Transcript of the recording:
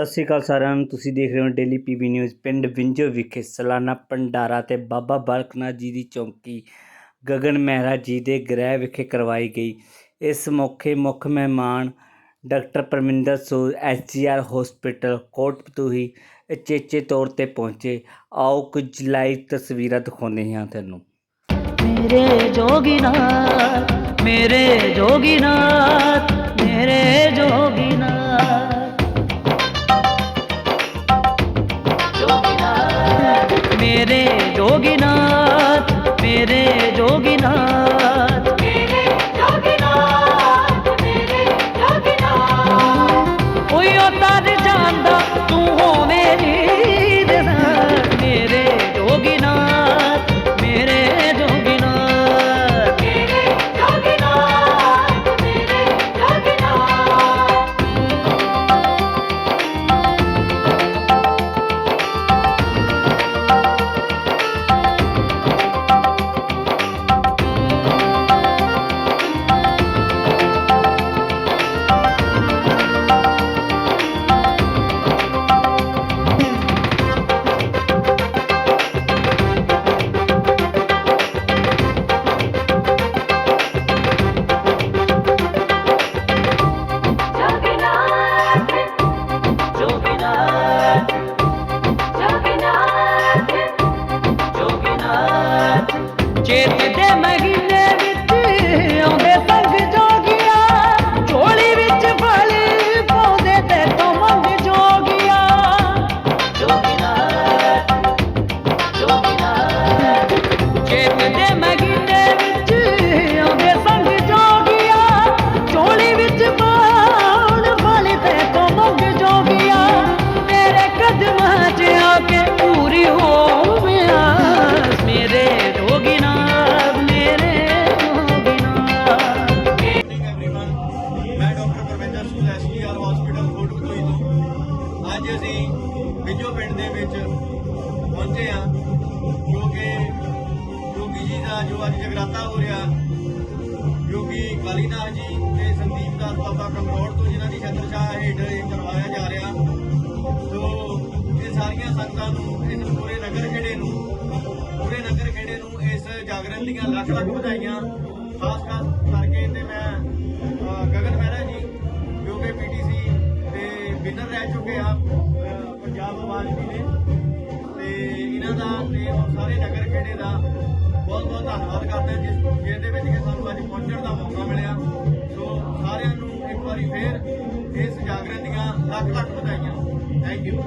ਸਤਿ ਸ੍ਰੀ ਅਕਾਲ ਸਾਰਿਆਂ ਨੂੰ, ਤੁਸੀਂ ਦੇਖ ਰਹੇ ਹੋ ਡੇਲੀ ਪੀਬੀ ਨਿਊਜ਼ ਪਿੰਡ ਵਿੰਜੋ ਵਿਖੇ ਸਲਾਨਾ ਪੰਡਾਰਾ ਤੇ ਬਾਬਾ ਬਲਕਨਾ ਜੀ ਦੀ ਚੌਂਕੀ ਗਗਨ ਮਹਿਰਾ ਜੀ ਦੇ ਗ੍ਰਹਿ ਵਿਖੇ ਕਰਵਾਈ ਗਈ। ਇਸ ਮੌਕੇ ਮੁੱਖ ਮਹਿਮਾਨ doctor Paraminder Sood SGR hospital Kotfatuhi ਚੇਚੇ ਤੌਰ ਤੇ ਪਹੁੰਚੇ। ਆਓ ਕੁਝ ਲਾਈਵ ਤਸਵੀਰਾਂ ਦਿਖਾਉਂਦੇ ਹਾਂ ਤੁਹਾਨੂੰ। ਮੇਰੇ ਜੋਗੀਨਾਥ ਮੇਰੇ ਜੋਗੀਨਾਥ ਮੇਰੇ ਜੋਗੀ ਮੇਰੇ ਜੋਗੀਨਾਥ ਮੇਰੇ ਜੋਗੀਨਾਥ। ਚੇਤ ਦੇ ਬਿੱਜੋ ਪਿੰਡ ਦੇ ਵਿੱਚ ਪਹੁੰਚੇ ਹਾਂ, ਜੋ ਕਿ ਯੋਗੀ ਜੀ ਦਾ ਜੋ ਅੱਜ ਜਗਰਾਤਾ ਹੋ ਰਿਹਾ ਯੋਗੀ ਕਾਲੀਨਾਥ ਜੀ ਤੇ ਸੰਦੀਪ ਦਾਸ ਬਾਬਾ ਕੰਗਰੋੜ ਤੋਂ ਜਿਨ੍ਹਾਂ ਦੀ ਛਤਰਛਾਇਆ ਹੇਠ ਇਹ ਕਰਵਾਇਆ ਜਾ ਰਿਹਾ। ਸੋ ਇਹ ਸਾਰੀਆਂ ਸੰਗਤਾਂ ਨੂੰ, ਇਸ ਪੂਰੇ ਨਗਰ ਖੇੜੇ ਨੂੰ, ਪੂਰੇ ਨਗਰ ਖੇੜੇ ਨੂੰ ਇਸ ਜਾਗਰਣ ਦੀਆਂ ਲੱਖ ਲੱਖ ਵਧਾਈਆਂ। ਖਾਸ ਖਾਸ ਕਰਕੇ ਤੇ ਮੈਂ ਗਗਨ ਮਹਿਰਾ ਜੀ, ਜੋ ਕਿ ਪੀਟੀਸੀ ਤੇ ਵਿਨਰ ਰਹਿ ਚੁੱਕੇ ਆ। ਪੰਜਾਬ ਆਵਾਜ਼ ਜੀ ਨੇ ਤੇ ਇਹਨਾਂ ਦਾ ਤੇ ਸਾਰੇ ਨਗਰ ਖੇੜੇ ਦਾ ਬਹੁਤ ਬਹੁਤ ਧੰਨਵਾਦ ਕਰਦੇ ਹਾਂ, ਜਿਸ ਜਿਹਦੇ ਵਿੱਚ ਕਿ ਸਾਨੂੰ ਅੱਜ ਪਹੁੰਚਣ ਦਾ ਮੌਕਾ ਮਿਲਿਆ। ਸੋ ਸਾਰਿਆਂ ਨੂੰ ਇੱਕ ਵਾਰੀ ਫੇਰ ਇਸ ਜਾਗਰਣ ਦੀਆਂ ਲੱਖ ਲੱਖ ਵਧਾਈਆਂ। Thank you